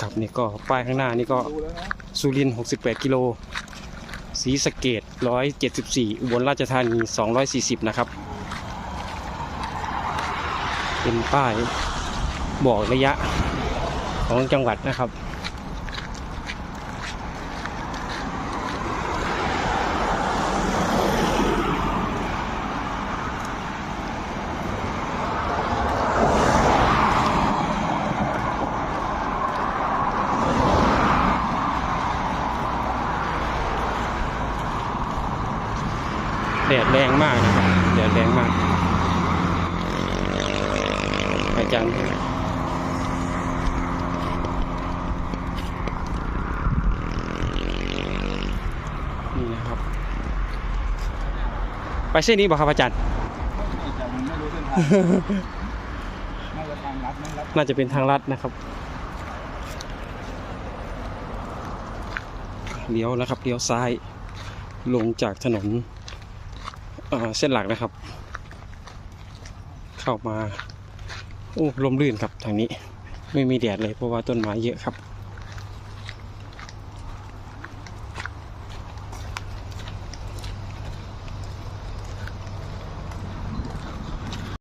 ครับนี่ก็ป้ายข้างหน้านี่ก็ดูแล้วนะสุรินทร์68 กิโลศรีสะเกด174 อุบลราชธานี 240 นะครับ เป็นป้ายบอกระยะของจังหวัดนะครับ แดดแรงมากนะครับแดดแรงมาก อาจารย์นี่นะครับ ไปเส้นนี้บ่ครับอาจารย์ ไม่แต่มันไม่รู้เส้นทางน่าจะทางลัดไม่ลัดน่าจะเป็นทางลัดนะครับเลี้ยวนะครับเลี้ยวซ้ายลงจากถนน เส้นหลักนะครับ เข้ามา โอ้ลมลื่นครับทางนี้ ไม่มีแดดเลยเพราะว่าต้นไม้เยอะครับ